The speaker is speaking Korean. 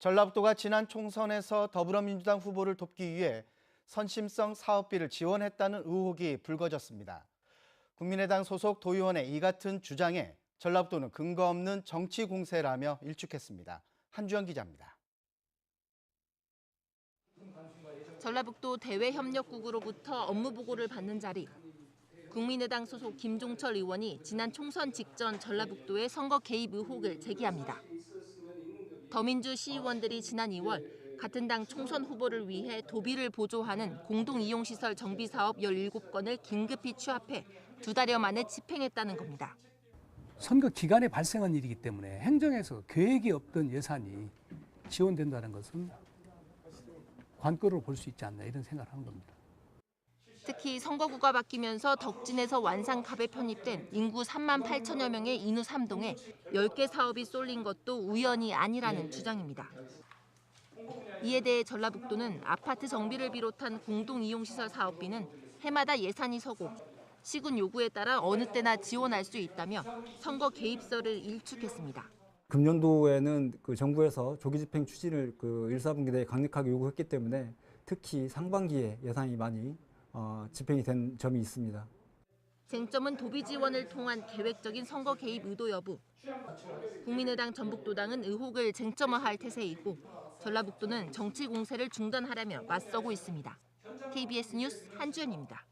전라북도가 지난 총선에서 더불어민주당 후보를 돕기 위해 선심성 사업비를 지원했다는 의혹이 불거졌습니다. 국민의당 소속 도의원의 이 같은 주장에 전라북도는 근거 없는 정치 공세라며 일축했습니다. 한주영 기자입니다. 전라북도 대외협력국으로부터 업무 보고를 받는 자리. 국민의당 소속 김종철 의원이 지난 총선 직전 전라북도의 선거 개입 의혹을 제기합니다. 더민주 시의원들이 지난 2월 같은 당 총선 후보를 위해 도비를 보조하는 공동이용시설 정비 사업 17건을 긴급히 취합해 두 달여 만에 집행했다는 겁니다. 선거 기간에 발생한 일이기 때문에 행정에서 계획이 없던 예산이 지원된다는 것은 관건으로 볼 수 있지 않나 이런 생각을 하는 겁니다. 특히 선거구가 바뀌면서 덕진에서 완산갑에 편입된 인구 3만 8천여 명의 인후 3동에 10개 사업이 쏠린 것도 우연이 아니라는 주장입니다. 이에 대해 전라북도는 아파트 정비를 비롯한 공동이용시설 사업비는 해마다 예산이 서고 시군 요구에 따라 어느 때나 지원할 수 있다며 선거 개입설을 일축했습니다. 금년도에는 그 정부에서 조기 집행 추진을 그 1, 4분기 내에 강력하게 요구했기 때문에 특히 상반기에 예산이 많이 어, 집행이 된 점이 있습니다. 쟁점은 도비 지원을 통한 계획적인 선거 개입 의도 여부. 국민의당 전북도당은 의혹을 쟁점화할 태세이고 전라북도는 정치 공세를 중단하려며 맞서고 있습니다. KBS 뉴스 한주연입니다.